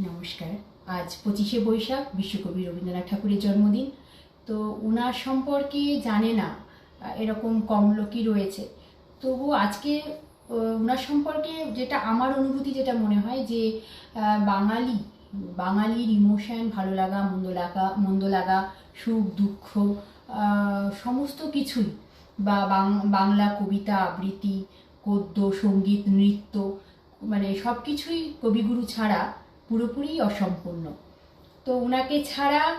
নমস্কার। আজ পঁচিশে বৈশাখ, বিশ্বকবি রবীন্দ্রনাথ ঠাকুরের জন্মদিন। তো ওনার সম্পর্কে জানে না, এরকম কম লোকই রয়েছে। তবু আজকে ওনার সম্পর্কে যেটা আমার অনুভূতি যেটা মনে হয় যে বাঙালি, বাঙালির ইমোশন ভালো লাগা, মন্দ লাগা মন্দ লাগা, সুখ, দুঃখ সমস্ত কিছুই বা বাংলা কবিতা আবৃত্তি গদ্য সংগীত, নৃত্য মানে সব কিছুই কবিগুরু ছাড়া পুরোপুরি অসম্পূর্ণ। তো ওনাকে ছাড়া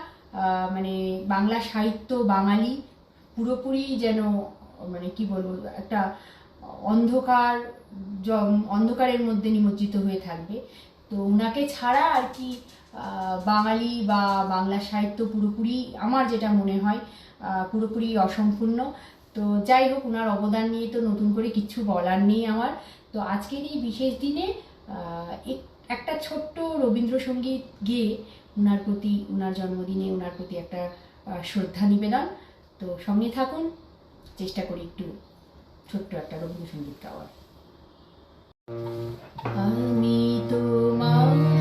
মানে বাংলা সাহিত্য, বাঙালি পুরোপুরি যেন মানে কি বলব, একটা অন্ধকার অন্ধকারের মধ্যে নিমজ্জিত হয়ে থাকবে। তো ওনাকে ছাড়া আর কি বাঙালি বা বাংলা সাহিত্য পুরোপুরি, আমার যেটা মনে হয় পুরোপুরি অসম্পূর্ণ। তো যাই হোক ওনার অবদান নিয়ে তো নতুন করে কিছু বলার নেই আমার। তো আজকের এই বিশেষ দিনে এক- একটা ছোট্ট রবীন্দ্রসঙ্গীত গেয়ে ওনার প্রতি ওনার জন্মদিনে ওনার প্রতি একটা শ্রদ্ধা নিবেদন। তো সঙ্গে থাকুন, চেষ্টা করি একটু ছোট্ট একটা রবীন্দ্রসঙ্গীত গাওয়ার। আমি তোমার